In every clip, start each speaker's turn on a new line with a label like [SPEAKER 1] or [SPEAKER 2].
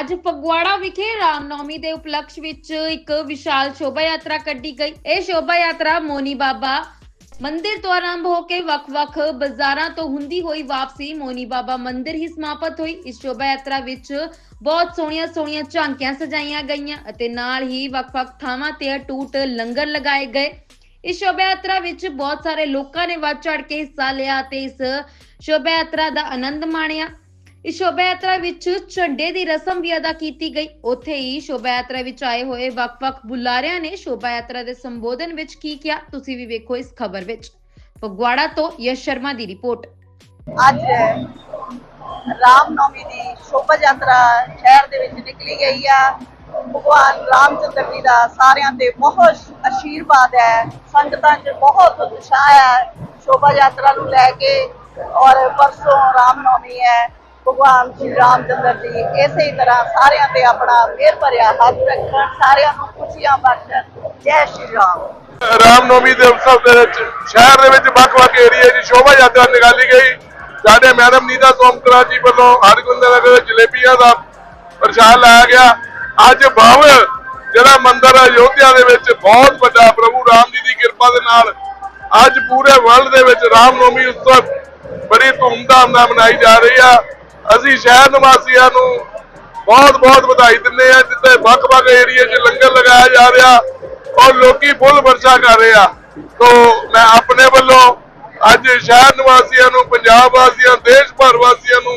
[SPEAKER 1] ਅੱਜ ਫਗਵਾੜਾ ਵਿਖੇ ਰਾਮਨੌਮੀ ਦੇ ਉਪਲਕਸ਼ ਵਿੱਚ ਇੱਕ ਵਿਸ਼ਾਲ ਸ਼ੋਭਾ ਯਾਤਰਾ ਕੱਢੀ ਗਈ। ਇਹ ਸ਼ੋਭਾ ਯਾਤਰਾ ਮੋਨੀ ਬਾਬਾ ਮੰਦਿਰ ਤੋਂ ਆਰੰਭ ਹੋ ਕੇ ਵੱਖ-ਵੱਖ ਬਾਜ਼ਾਰਾਂ ਤੋਂ ਹੁੰਦੀ ਹੋਈ ਵਾਪਸੀ ਮੋਨੀ ਬਾਬਾ ਮੰਦਿਰ ਹੀ ਸਮਾਪਤ ਹੋਈ। ਇਸ ਸ਼ੋਭਾ ਯਾਤਰਾ ਵਿੱਚ ਬਹੁਤ ਸੋਹਣੀਆਂ ਸੋਹਣੀਆਂ ਝਾਂਕੀਆਂ ਸਜਾਈਆਂ ਗਈਆਂ ਅਤੇ ਨਾਲ ਹੀ ਵੱਖ-ਵੱਖ ਥਾਵਾਂ ਤੇ ਅਟੂਟ ਲੰਗਰ ਲਗਾਏ ਗਏ। ਇਸ ਸ਼ੋਭਾ ਯਾਤਰਾ ਵਿੱਚ ਬਹੁਤ ਸਾਰੇ ਲੋਕਾਂ ਨੇ ਵੱਧ ਚੜ ਕੇ ਹਿੱਸਾ ਲਿਆ ਤੇ ਇਸ ਸ਼ੋਭਾ ਯਾਤਰਾ ਦਾ ਆਨੰਦ ਮਾਣਿਆ। ਇਸ ਸ਼ੋਭਾ ਯਾਤਰਾ ਵਿੱਚ ਝੰਡੇ ਦੀ ਰਸਮ ਵੀ ਅਦਾ ਕੀਤੀ ਗਈ। ਉੱਥੇ ਹੀ ਸ਼ੋਭਾ ਯਾਤਰਾ ਵਿੱਚ ਆਏ ਹੋਏ ਵੱਖ-ਵੱਖ ਬੁਲਾਰਿਆਂ ਨੇ ਸ਼ੋਭਾ ਯਾਤਰਾ ਦੇ ਸੰਬੋਧਨ ਵਿੱਚ ਕੀ ਕਿਹਾ, ਤੁਸੀਂ ਵੀ ਵੇਖੋ ਇਸ ਖਬਰ ਵਿੱਚ। ਫਗਵਾੜਾ ਤੋਂ ਯਸ਼ ਸ਼ਰਮਾ ਦੀ ਰਿਪੋਰਟ।
[SPEAKER 2] ਅੱਜ ਰਾਮਨੌਮੀ ਦੀ ਸ਼ੋਭਾ ਯਾਤਰਾ ਸ਼ਹਿਰ ਦੇ ਵਿੱਚ ਨਿਕਲੀ ਗਈ ਆ। ਭਗਵਾਨ ਰਾਮਚੰਦਰ ਜੀ ਦਾ ਸਾਰਿਆਂ ਤੇ ਬਹੁਤ ਆਸ਼ੀਰਵਾਦ ਹੈ। ਸੰਗਤਾਂ 'ਚ ਬਹੁਤ ਉਤਸ਼ਾਹ ਹੈ ਸ਼ੋਭਾ ਯਾਤਰਾ ਨੂੰ ਲੈ ਕੇ। ਔਰ ਪਰਸੋਂ ਰਾਮਨੌਮੀ ਹੈ ਭਗਵਾਨ ਸ਼੍ਰੀ ਰਾਮਚੰਦਰ ਜੀ ਇਸੇ ਤਰ੍ਹਾਂ ਸਾਰਿਆਂ ਤੇ ਆਪਣਾ ਮਿਹਰ ਭਰਿਆ ਹੱਥ ਰੱਖਣ, ਸਾਰਿਆਂ ਨੂੰ ਖੁਸ਼ੀਆਂ ਬਖਸ਼ਣ। ਜੈ ਸ਼੍ਰੀ ਰਾਮ।
[SPEAKER 3] ਰਾਮਨੌਮੀ ਦੇ ਉਤਸਵ ਦੇ ਵਿੱਚ ਸ਼ਹਿਰ ਦੇ ਵਿੱਚ ਵੱਖ-ਵੱਖ ਏਰੀਏ ਦੀ ਸ਼ੋਭਾ ਯਾਤਰਾ ਨਿਕਾਲੀ ਗਈ। ਸਾਡੇ ਮੈਡਮ ਨੀਤਾ ਸੋਮਕਰਾ ਜੀ ਵੱਲੋਂ ਹਰਗੁੰਦਰ ਨਗਰ ਜਲੇਬੀਆਂ ਦਾ ਪ੍ਰਸ਼ਾਦ ਲਾਇਆ ਗਿਆ। ਅੱਜ ਭਵ ਜਿਹੜਾ ਮੰਦਿਰ ਅਯੋਧਿਆ ਦੇ ਵਿੱਚ ਬਹੁਤ ਵੱਡਾ ਪ੍ਰਭੂ ਰਾਮ ਜੀ ਦੀ ਕਿਰਪਾ ਦੇ ਨਾਲ ਅੱਜ ਪੂਰੇ ਵਰਲਡ ਦੇ ਵਿੱਚ ਰਾਮਨੌਮੀ ਉਤਸਵ ਬੜੀ ਧੂਮਧਾਮ ਨਾਲ ਮਨਾਈ ਜਾ ਰਹੀ ਆ। ਅਸੀਂ ਸ਼ਹਿਰ ਨਿਵਾਸੀਆਂ ਨੂੰ ਬਹੁਤ ਬਹੁਤ ਵਧਾਈ ਦਿੰਦੇ ਆ ਜਿੱਥੇ ਵੱਖ-ਵੱਖ ਏਰੀਏ 'ਚ ਲੰਗਰ ਲਗਾਇਆ ਜਾ ਰਿਹਾ ਔਰ ਲੋਕੀ ਫੁੱਲ ਵਰਸ਼ਾ ਕਰ ਰਹੇ ਆ। ਤੋਂ ਮੈਂ ਆਪਣੇ ਵੱਲੋਂ ਅੱਜ ਸ਼ਹਿਰ ਨਿਵਾਸੀਆਂ ਨੂੰ, ਪੰਜਾਬ ਵਾਸੀਆਂ, ਦੇਸ਼ ਭਰ ਵਾਸੀਆਂ ਨੂੰ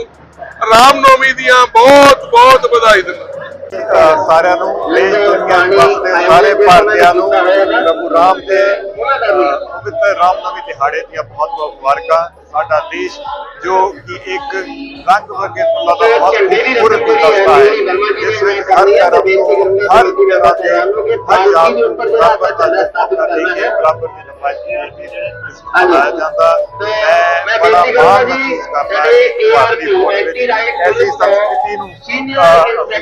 [SPEAKER 3] ਰਾਮਨੌਮੀ ਦੀਆਂ ਬਹੁਤ ਬਹੁਤ ਵਧਾਈ ਦਿੰਦਾ।
[SPEAKER 4] ਸਾਰਿਆਂ ਨੂੰ ਦੇਸ਼ ਦੁਨੀਆ ਵਾਸਤੇ ਸਾਰੇ ਭਾਰਤੀਆਂ ਨੂੰ ਪ੍ਰਭੂ ਰਾਮ ਦੇ ਪਵਿੱਤਰ ਰਾਮਨਵਮੀ ਦਿਹਾੜੇ ਦੀਆਂ ਬਹੁਤ ਬਹੁਤ ਮੁਬਾਰਕਾਂ। ਸਾਡਾ ਦੇਸ਼ ਜੋ ਕਿ ਇੱਕ ਰੰਗ ਵਰਗੇ ਫੁੱਲਾਂ ਦਾ ਬਹੁਤ ਖੂਬਸੂਰਤ ਗੁਲਦਸਤਾ ਹੈ। ਜਿਸ ਵਿੱਚ ਹਰ ਧਰਮ ਤੋਂ ਹਰ ਤਰ੍ਹਾਂ ਦੇ ਹਰ ਜਾਤ ਨੂੰ ਬਰਾਬਰ ਦਾ ਸਥਾਪਨਾ ਦੇ ਕੇ ਬਰਾਬਰ ਦੀ ਨਮਾਇਸ਼ੀ ਦੇ ਕੇ ਇਸ ਨੂੰ ਜਾਂਦਾ ਬੜਾ ਮਾਣ ਮਹਿਸੂਸ ਕਰਦਾ ਹਾਂ ਭਾਰਤੀ ਫੌਜ ਵਿੱਚ ਐਸੀ ਸੰਸਕ੍ਰਿਤੀ ਨੂੰ ਅਸੀਂ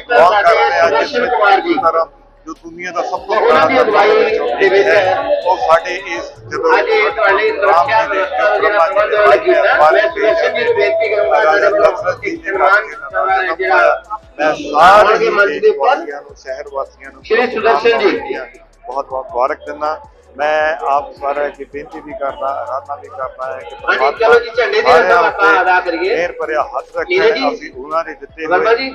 [SPEAKER 4] ਬਹੁਤ ਕਰ ਰਹੇ ਹਾਂ ਜਿਸ ਵਿੱਚ ਹਿੰਦੂ ਧਰਮ ਜੋ ਦੁਨੀਆ ਦਾ ਸਭ ਤੋਂ ਬੜਾ ਧਰਮ ਹੈ ਇੱਕ ਹੈ ਉਹ ਸਾਡੇ ਇਸ ਜਦੋਂ
[SPEAKER 5] ਤੁਹਾਡੀ ਸੁਰੱਖਿਆ
[SPEAKER 4] ਦੇ
[SPEAKER 5] ਵਿਵਸਥਾ ਦਾ ਜਿਹੜਾ ਪ੍ਰਬੰਧ ਕੀਤਾ, ਮੈਂ ਸੁਰੱਖਿਆ ਦੀ ਬੇਨਤੀ ਕਰੂੰਗਾ ਸਾਡੇ
[SPEAKER 4] ਜੀ ਦੇ ਦੇ
[SPEAKER 5] ਜਿਹੜਾ
[SPEAKER 4] ਮੈਂ ਸਾਰੇ
[SPEAKER 5] ਦੇ ਮੰਚ ਦੇ ਉੱਪਰ।
[SPEAKER 4] ਸ਼ਹਿਰ ਵਾਸੀਆਂ ਨੂੰ
[SPEAKER 5] ਸ਼੍ਰੀ ਸੁਦਰਸ਼ਨ ਜੀ।
[SPEAKER 4] ਬਹੁਤ ਬਹੁਤ ਮੁਬਾਰਕ ਦਿੰਦਾ ਮੈਂ ਆਪ ਸਾਰਿਆਂ ਕੀ ਬੇਨਤੀ ਵੀ ਕਰਦਾ ਆਰਾਧਨਾ ਵੀ ਕਰਦਾ ਹੈ ਕਿ
[SPEAKER 5] ਚਲੋ ਜੀ, ਝੰਡੇ ਦੀ ਆਪਾਂ ਅਦਾ ਕਰੀਏ।
[SPEAKER 4] ਮਿਹਰ ਭਰਿਆ ਹੱਥ ਰੱਖੇ ਅਸੀਂ ਉਹਨਾਂ ਦੇ ਦਿੱਤੇ
[SPEAKER 5] ਹਾਂਜੀ,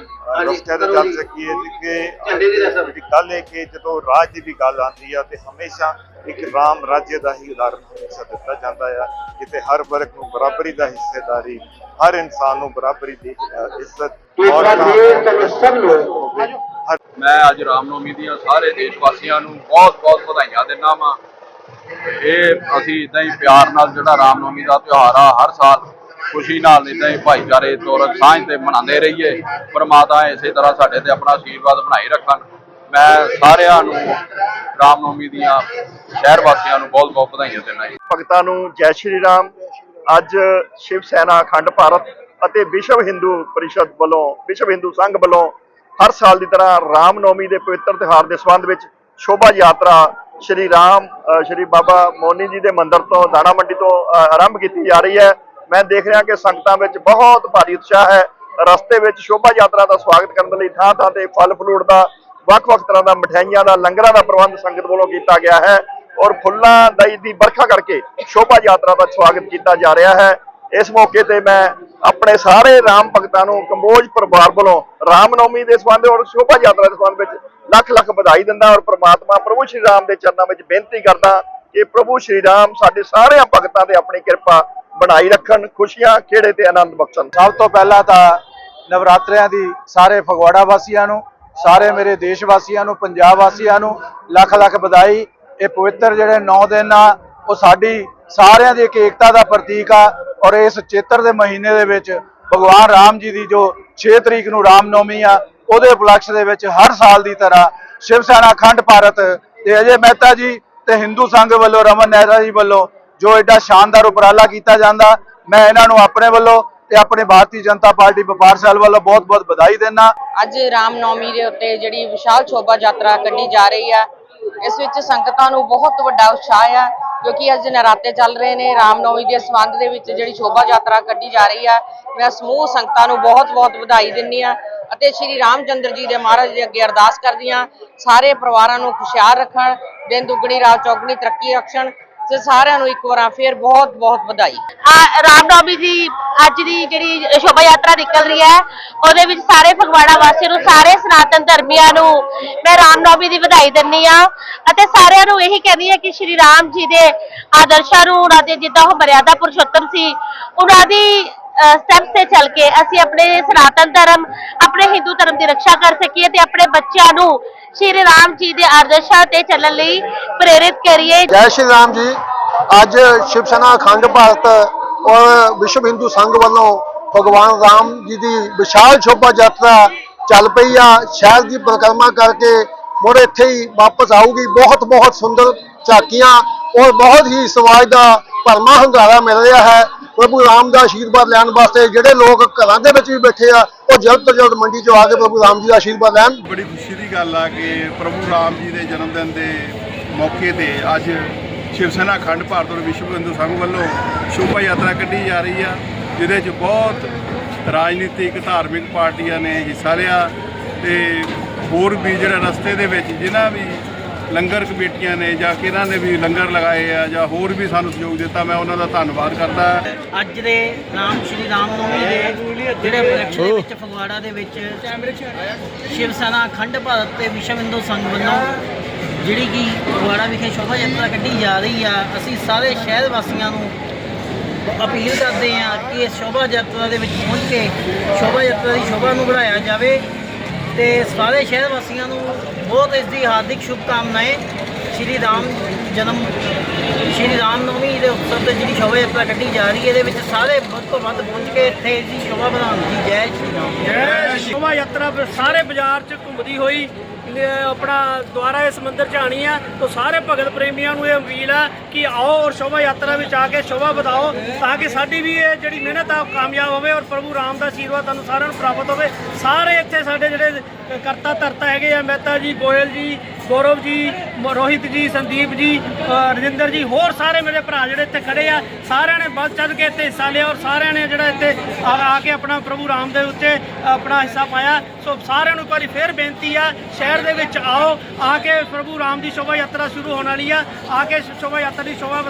[SPEAKER 4] ਰਸਤੇ ਤੇ ਚੱਲ
[SPEAKER 5] ਜੀ।
[SPEAKER 4] ਸਕੀਏ ਕਿ
[SPEAKER 5] ਝੰਡੇ ਦੀ ਰਸਮ।
[SPEAKER 4] ਜਿਹੜੀ ਗੱਲ ਹੈ ਕਿ ਜਦੋਂ ਰਾਜ ਦੀ ਵੀ ਗੱਲ ਆਉਂਦੀ ਆ ਤੇ ਹਮੇਸ਼ਾ ਇੱਕ ਰਾਮ ਰਾਜ්य ਦਾ ਹੀ ਉਦਾਹਰਨ ਹਮੇਸ਼ਾ ਦਿੱਤਾ ਜਾਂਦਾ ਆ ਜਿੱਥੇ ਹਰ ਵਰਗ ਨੂੰ ਬਰਾਬਰੀ ਦਾ ਹਿੱਸੇਦਾਰੀ ਹਰ ਇਨਸਾਨ ਨੂੰ ਬਰਾਬਰੀ ਦੀ ਇੱਜ਼ਤ
[SPEAKER 5] ਫੇਰ ਸਭ
[SPEAKER 4] ਹਰ
[SPEAKER 6] ਮੈਂ ਅੱਜ ਰਾਮਨੌਮੀ ਦੀਆਂ ਸਾਰੇ ਦੇਸ਼ ਵਾਸੀਆਂ ਨੂੰ ਬਹੁਤ-ਬਹੁਤ ਵਧਾਈਆਂ ਦਿੰਦਾ ਵਾਂ ਇਹ ਅਸੀਂ ਇਦਾਂ ਹੀ ਪਿਆਰ ਨਾਲ ਜਿਹੜਾ ਰਾਮਨੌਮੀ ਦਾ ਤਿਉਹਾਰ ਆ, ਹਰ ਸਾਲ ਖੁਸ਼ੀ ਨਾਲ ਇਦਾਂ ਹੀ ਭਾਈਚਾਰੇ ਤੌਰ ਸਾਂਝ ਤੇ ਮਨਾਉਂਦੇ ਰਹੀਏ। ਪਰਮਾਤਮਾ ਇਸੇ ਤਰ੍ਹਾਂ ਸਾਡੇ ਤੇ ਆਪਣਾ ਆਸ਼ੀਰਵਾਦ ਬਣਾਈ ਰੱਖਣ। ਮੈਂ ਸਾਰਿਆਂ ਨੂੰ ਰਾਮਨੌਮੀ ਦੀਆਂ ਸ਼ਹਿਰ ਵਾਸੀਆਂ ਨੂੰ ਬਹੁਤ-ਬਹੁਤ ਵਧਾਈਆਂ ਦਿੰਦਾ ਜੀ।
[SPEAKER 7] ਭਗਤਾਂ ਨੂੰ ਜੈ ਸ਼੍ਰੀ ਰਾਮ। ਅੱਜ ਸ਼ਿਵ ਸੈਨਾ ਅਖੰਡ ਭਾਰਤ ਅਤੇ ਵਿਸ਼ਵ ਹਿੰਦੂ ਪਰਿਸ਼ਦ ਵੱਲੋਂ, ਵਿਸ਼ਵ ਹਿੰਦੂ ਸੰਘ ਵੱਲੋਂ ਹਰ ਸਾਲ ਦੀ ਤਰ੍ਹਾਂ ਰਾਮਨੌਮੀ ਦੇ ਪਵਿੱਤਰ ਤਿਉਹਾਰ ਦੇ ਸੰਬੰਧ ਵਿੱਚ ਸ਼ੋਭਾ ਯਾਤਰਾ ਸ਼੍ਰੀ ਰਾਮ ਸ਼੍ਰੀ ਬਾਬਾ ਮੋਨੀ ਜੀ ਦੇ ਮੰਦਿਰ ਤੋਂ, ਦਾਣਾ ਮੰਡੀ ਤੋਂ ਆਰੰਭ ਕੀਤੀ ਜਾ ਰਹੀ ਹੈ। ਮੈਂ ਦੇਖ ਰਿਹਾ ਕਿ ਸੰਗਤਾਂ ਵਿੱਚ ਬਹੁਤ ਭਾਰੀ ਉਤਸ਼ਾਹ ਹੈ। ਰਸਤੇ ਵਿੱਚ ਸ਼ੋਭਾ ਯਾਤਰਾ ਦਾ ਸਵਾਗਤ ਕਰਨ ਦੇ ਲਈ ਥਾਂ ਥਾਂ ਤੇ ਫਲ ਫਲੂਟ ਦਾ, ਵੱਖ-ਵੱਖ ਤਰ੍ਹਾਂ ਦਾ ਮਠਿਆਈਆਂ ਦਾ, ਲੰਗਰਾਂ ਦਾ ਪ੍ਰਬੰਧ ਸੰਗਤ ਵੱਲੋਂ ਕੀਤਾ ਗਿਆ ਹੈ। ਔਰ ਫੁੱਲਾਂ ਦੀ ਦੀ ਵਰਖਾ ਕਰਕੇ ਸ਼ੋਭਾ ਯਾਤਰਾ ਦਾ ਸਵਾਗਤ ਕੀਤਾ ਜਾ ਰਿਹਾ ਹੈ। ਇਸ ਮੌਕੇ ਤੇ ਮੈਂ ਆਪਣੇ ਸਾਰੇ ਰਾਮ ਭਗਤਾਂ ਨੂੰ ਕੰਬੋਜ ਪਰਿਵਾਰ ਵੱਲੋਂ ਰਾਮ ਨੌਮੀ ਦੇ ਸੰਬੰਧ ਔਰ ਸ਼ੋਭਾ ਯਾਤਰਾ ਦੇ ਸੰਬੰਧ ਵਿੱਚ ਲੱਖ ਲੱਖ ਵਧਾਈ ਦਿੰਦਾ ਔਰ ਪ੍ਰਮਾਤਮਾ ਪ੍ਰਭੂ ਸ਼੍ਰੀ ਰਾਮ ਦੇ ਚਰਨਾਂ ਵਿੱਚ ਬੇਨਤੀ ਕਰਦਾ ਕਿ ਪ੍ਰਭੂ ਸ਼੍ਰੀ ਰਾਮ ਸਾਡੇ ਸਾਰਿਆਂ ਭਗਤਾਂ ਤੇ ਆਪਣੀ ਕਿਰਪਾ ਬਣਾਈ ਰੱਖਣ, ਖੁਸ਼ੀਆਂ, ਖੇੜੇ ਤੇ ਆਨੰਦ ਬਖਸ਼ਣ।
[SPEAKER 8] ਸਭ ਤੋਂ ਪਹਿਲਾਂ ਤਾਂ ਨਵਰਾਤਰਿਆਂ ਦੀ ਸਾਰੇ ਫਗਵਾੜਾ ਵਾਸੀਆਂ ਨੂੰ, ਸਾਰੇ ਮੇਰੇ ਦੇਸ਼ ਵਾਸੀਆਂ ਨੂੰ, ਪੰਜਾਬ ਵਾਸੀਆਂ ਨੂੰ ਲੱਖ ਲੱਖ ਵਧਾਈ। ਇਹ ਪਵਿੱਤਰ ਜਿਹੜੇ 9 ਦਿਨ ਆ, ਉਹ ਸਾਡੀ ਸਾਰਿਆਂ ਦੀ ਇੱਕ ਏਕਤਾ ਦਾ ਪ੍ਰਤੀਕ ਆ। ਔਰ ਇਸ ਚੇਤਰ ਦੇ ਮਹੀਨੇ ਦੇ ਵਿੱਚ ਭਗਵਾਨ ਰਾਮ ਜੀ ਦੀ ਜੋ 6 ਤਰੀਕ ਨੂੰ ਰਾਮ ਨੌਮੀ ਆ, ਉਹਦੇ ਉਪਲਕਸ਼ ਦੇ ਵਿੱਚ ਹਰ ਸਾਲ ਦੀ ਤਰ੍ਹਾਂ ਸ਼ਿਵ ਸੈਨਾ ਅਖੰਡ ਭਾਰਤ ਤੇ ਅਜੇ ਮਹਿਤਾ ਜੀ ਤੇ ਹਿੰਦੂ ਸੰਘ ਵੱਲੋਂ, ਰਮਨ ਨਹਿਰਾ ਜੀ ਵੱਲੋਂ ਜੋ ਐਡਾ ਸ਼ਾਨਦਾਰ ਉਪਰਾਲਾ ਕੀਤਾ ਜਾਂਦਾ, ਮੈਂ ਇਹਨਾਂ ਨੂੰ ਆਪਣੇ ਵੱਲੋਂ ਤੇ ਆਪਣੇ ਭਾਰਤੀ ਜਨਤਾ ਪਾਰਟੀ ਵਪਾਰ ਸੈੱਲ ਵੱਲੋਂ ਬਹੁਤ-ਬਹੁਤ ਵਧਾਈ ਦਿੰਦਾ।
[SPEAKER 9] ਅੱਜ ਰਾਮ ਨੌਮੀ ਦੇ ਉੱਤੇ ਜਿਹੜੀ ਵਿਸ਼ਾਲ ਸ਼ੋਭਾ ਯਾਤਰਾ ਕੱਢੀ ਜਾ ਰਹੀ ਆ, ਇਸ ਵਿੱਚ ਸੰਗਤਾਂ ਨੂੰ ਬਹੁਤ ਵੱਡਾ ਉਤਸ਼ਾਹ ਆ। ਕਿਉਂਕਿ ਅੱਜ ਨਰਾਤੇ ਚੱਲ ਰਹੇ ਨੇ, ਰਾਮਨੌਮੀ ਦੇ ਸੰਬੰਧ ਦੇ ਵਿੱਚ ਜਿਹੜੀ ਸ਼ੋਭਾ ਯਾਤਰਾ ਕੱਢੀ ਜਾ ਰਹੀ ਆ, ਮੈਂ ਸਮੂਹ ਸੰਗਤਾਂ ਨੂੰ ਬਹੁਤ-ਬਹੁਤ ਵਧਾਈ ਦਿੰਨੀ ਆ ਅਤੇ ਸ਼੍ਰੀ ਰਾਮਚੰਦਰ ਜੀ ਦੇ ਮਹਾਰਾਜ ਦੇ ਅੱਗੇ ਅਰਦਾਸ ਕਰਦੀ ਕਰਦੀਆਂ ਸਾਰੇ ਪਰਿਵਾਰਾਂ ਨੂੰ ਖੁਸ਼ਹਾਲ ਰੱਖਣ, ਦਿਨ ਦੁੱਗਣੀ, ਰਾਤ ਚੌਗਣੀ ਤਰੱਕੀ ਰੱਖਣ ਤੇ ਸਾਰਿਆਂ ਨੂੰ ਇੱਕ ਵਾਰ ਫੇਰ ਬਹੁਤ ਬਹੁਤ ਵਧਾਈ।
[SPEAKER 10] ਰਾਮਨੌਮੀ ਦੀ ਅੱਜ ਦੀ ਜਿਹੜੀ ਸ਼ੋਭਾ ਯਾਤਰਾ ਨਿਕਲ ਰਹੀ ਹੈ, ਉਹਦੇ ਵਿੱਚ ਸਾਰੇ ਫਗਵਾੜਾ ਵਾਸੀਆਂ ਨੂੰ, ਸਾਰੇ ਸਨਾਤਨ ਧਰਮੀਆਂ ਨੂੰ ਮੈਂ ਰਾਮਨੌਮੀ ਦੀ ਵਧਾਈ ਦਿੰਦੀ ਆ ਅਤੇ ਸਾਰਿਆਂ ਨੂੰ ਇਹੀ ਕਹਿੰਦੀ ਆ ਕਿ ਸ਼੍ਰੀ ਰਾਮ ਜੀ ਦੇ ਆਦਰਸ਼ਾਂ ਨੂੰ, ਉਹਨਾਂ ਦੇ ਜਿੱਦਾਂ ਉਹ ਮਰਿਆਦਾ ਪੁਰਸ਼ੋਤਮ ਸੀ, ਉਹਨਾਂ ਦੀ ਸਟੈਪਸ ਤੇ ਚੱਲ ਕੇ ਅਸੀਂ ਆਪਣੇ ਸਨਾਤਨ ਧਰਮ, ਆਪਣੇ ਹਿੰਦੂ ਧਰਮ ਦੀ ਰੱਖਿਆ ਕਰ ਸਕੀਏ ਤੇ ਆਪਣੇ ਬੱਚਿਆਂ ਨੂੰ ਸ਼੍ਰੀ ਰਾਮ ਜੀ ਦੇ ਆਦਰਸ਼ਾਂ ਤੇ ਚੱਲਣ ਲਈ ਪ੍ਰੇਰਿਤ ਕਰੀਏ।
[SPEAKER 11] ਜੈ ਸ਼੍ਰੀ ਰਾਮ ਜੀ। ਅੱਜ ਸ਼ਿਵ ਸੈਨਾ ਅਖੰਡ ਭਾਰਤ ਔਰ ਵਿਸ਼ਵ ਹਿੰਦੂ ਸੰਘ ਵੱਲੋਂ ਭਗਵਾਨ ਰਾਮ ਜੀ ਦੀ ਵਿਸ਼ਾਲ ਸ਼ੋਭਾ ਯਾਤਰਾ ਚੱਲ ਪਈ ਆ। ਸ਼ਹਿਰ ਦੀ ਪਰਿਕਰਮਾ ਕਰਕੇ ਮੁੜ ਇੱਥੇ ਹੀ ਵਾਪਸ ਆਊਗੀ। ਬਹੁਤ ਬਹੁਤ ਸੁੰਦਰ ਝਾਕੀਆਂ ਔਰ ਬਹੁਤ ਹੀ ਸਮਾਜ ਦਾ ਭਰਮਾ ਹੁੰਗਾਰਾ ਮਿਲ ਰਿਹਾ ਹੈ। ਪ੍ਰਭੂ ਰਾਮ ਦਾ ਆਸ਼ੀਰਵਾਦ ਲੈਣ ਵਾਸਤੇ ਜਿਹੜੇ ਲੋਕ ਘਰਾਂ ਦੇ ਵਿੱਚ ਵੀ ਬੈਠੇ ਆ, ਉਹ ਜਲਦ ਤੋਂ ਜਲਦ ਮੰਡੀ 'ਚ ਆ ਕੇ ਪ੍ਰਭੂ ਰਾਮ ਜੀ ਦਾ ਆਸ਼ੀਰਵਾਦ ਲੈਣ।
[SPEAKER 12] ਬੜੀ ਖੁਸ਼ੀ ਦੀ ਗੱਲ ਆ ਕਿ ਪ੍ਰਭੂ ਰਾਮ ਜੀ ਦੇ ਜਨਮ ਦਿਨ ਦੇ ਮੌਕੇ ਤੇ ਅੱਜ ਸ਼ਿਵ ਸੈਨਾ ਅਖੰਡ ਭਾਰਤ ਔਰ ਵਿਸ਼ਵ ਹਿੰਦੂ ਸੰਘ ਵੱਲੋਂ ਸ਼ੋਭਾ ਯਾਤਰਾ ਕੱਢੀ ਜਾ ਰਹੀ ਆ, ਜਿਹਦੇ 'ਚ ਬਹੁਤ ਰਾਜਨੀਤਿਕ, ਧਾਰਮਿਕ ਪਾਰਟੀਆਂ ਨੇ ਹਿੱਸਾ ਲਿਆ ਤੇ ਹੋਰ ਵੀ ਜਿਹੜਾ ਰਸਤੇ ਦੇ ਵਿੱਚ ਜਿਨ੍ਹਾਂ ਵੀ ਲੰਗਰ ਕਮੇਟੀਆਂ ਨੇ ਜਾਂ ਕਿਹਨਾਂ ਨੇ ਵੀ ਲੰਗਰ ਲਗਾਏ ਆ ਜਾਂ ਹੋਰ ਵੀ ਸਾਨੂੰ ਸਹਿਯੋਗ ਦਿੱਤਾ ਮੈਂ ਉਹਨਾਂ ਦਾ ਧੰਨਵਾਦ ਕਰਦਾ।
[SPEAKER 13] ਅੱਜ ਦੇ ਰਾਮ ਸ਼੍ਰੀ ਰਾਮ ਨਵਮੀ ਦੇ ਜਿਹੜੇ ਉਪਲਕਸ਼ ਦੇ ਵਿੱਚ ਫਗਵਾੜਾ ਦੇ ਵਿੱਚ ਸ਼ਿਵ ਸੈਨਾ ਅਖੰਡ ਭਾਰਤ ਤੇ ਵਿਸ਼ਵ ਹਿੰਦੂ ਸੰਘ ਵੱਲੋਂ ਜਿਹੜੀ ਕਿ ਫਗਵਾੜਾ ਵਿਖੇ ਸ਼ੋਭਾ ਯਾਤਰਾ ਕੱਢੀ ਜਾ ਰਹੀ ਆ ਅਸੀਂ ਸਾਰੇ ਸ਼ਹਿਰ ਵਾਸੀਆਂ ਨੂੰ ਅਪੀਲ ਕਰਦੇ ਹਾਂ ਕਿ ਇਸ ਸ਼ੋਭਾ ਯਾਤਰਾ ਦੇ ਵਿੱਚ ਪਹੁੰਚ ਕੇ ਸ਼ੋਭਾ ਯਾਤਰਾ ਦੀ ਸ਼ੋਭਾ ਨੂੰ ਵਧਾਇਆ ਜਾਵੇ। ਤੇ ਸਾਰੇ ਸ਼ਹਿਰ ਵਾਸੀਆਂ ਨੂੰ ਬਹੁਤ ਇਸ ਦੀ ਹਾਰਦਿਕ ਸ਼ੁਭਕਾਮਨਾएं ਸ਼੍ਰੀ ਰਾਮ ਜਨਮ, ਸ਼੍ਰੀ ਰਾਮ ਨਵਮੀ ਦੇ ਉਤਸਵ ਤੇ ਜਿਹੜੀ ਸ਼ੋਭਾ ਯਾਤਰਾ ਕੱਢੀ ਜਾ ਰਹੀ ਹੈ, ਇਹਦੇ ਵਿੱਚ ਸਾਰੇ ਵੱਧ ਤੋਂ ਵੱਧ ਪਹੁੰਚ ਕੇ ਇੱਥੇ ਇਸ ਦੀ ਸ਼ੋਭਾ ਵਧਾਉਣ ਦੀ ਜੈ ਸ਼੍ਰੀ ਰਾਮ।
[SPEAKER 14] ਜੈ ਸ਼ੋਭਾ ਯਾਤਰਾ ਸਾਰੇ ਬਾਜ਼ਾਰ 'ਚ ਘੁੰਮਦੀ ਹੋਈ ਆਪਣਾ ਦੁਆਰਾ ਇਸ ਮੰਦਿਰ 'ਚ ਆਣੀ ਆ, ਤਾਂ ਸਾਰੇ ਭਗਤ ਪ੍ਰੇਮੀਆਂ ਨੂੰ ਇਹ ਅਪੀਲ ਆ ਕਿ ਆਓ ਔਰ ਸ਼ੋਭਾ ਯਾਤਰਾ ਵਿੱਚ ਆ ਕੇ ਸ਼ੋਭਾ ਵਧਾਓ, ਤਾਂ ਕਿ ਸਾਡੀ ਵੀ ਇਹ ਜਿਹੜੀ ਮਿਹਨਤ ਆ ਉਹ ਕਾਮਯਾਬ ਹੋਵੇ ਔਰ ਪ੍ਰਭੂ ਰਾਮ ਦਾ ਆਸ਼ੀਰਵਾਦ ਤੁਹਾਨੂੰ ਸਾਰਿਆਂ ਨੂੰ ਪ੍ਰਾਪਤ ਹੋਵੇ। ਸਾਰੇ ਇੱਥੇ ਸਾਡੇ ਜਿਹੜੇ ਕਰਤਾ ਧਰਤਾ ਹੈਗੇ ਆ, ਮਹਿਤਾ ਜੀ, ਗੋਇਲ ਜੀ, ਗੌਰਵ ਜੀ ਰੋਹਿਤ ਜੀ, ਸੰਦੀਪ ਜੀ ਰਜਿੰਦਰ ਜੀ, ਹੋਰ ਸਾਰੇ ਮੇਰੇ ਭਰਾ ਜਿਹੜੇ ਇੱਥੇ ਖੜੇ ਆ, ਸਾਰਿਆਂ ਨੇ ਵੱਧ ਚੜ ਕੇ ਇੱਥੇ ਹਿੱਸਾ ਲਿਆ ਔਰ ਸਾਰਿਆਂ ਨੇ ਜਿਹੜਾ ਇੱਥੇ ਆ ਆ ਕੇ ਆਪਣਾ ਪ੍ਰਭੂ ਰਾਮ ਦੇ ਉੱਤੇ ਆਪਣਾ ਹਿੱਸਾ ਪਾਇਆ। ਸੋ ਸਾਰਿਆਂ ਨੂੰ ਇੱਕ ਵਾਰੀ ਫੇਰ ਬੇਨਤੀ ਆ, ਸ਼ਹਿਰ ਦੇ ਵਿੱਚ ਆਓ, ਆ ਕੇ ਪ੍ਰਭੂ ਰਾਮ ਦੀ ਸ਼ੋਭਾ ਯਾਤਰਾ ਸ਼ੁਰੂ ਹੋਣ ਵਾਲੀ ਆ ਆ ਕੇ ਸ਼ੋਭਾ ਯਾਤਰਾ ਦੀ ਸ਼ੋਭਾ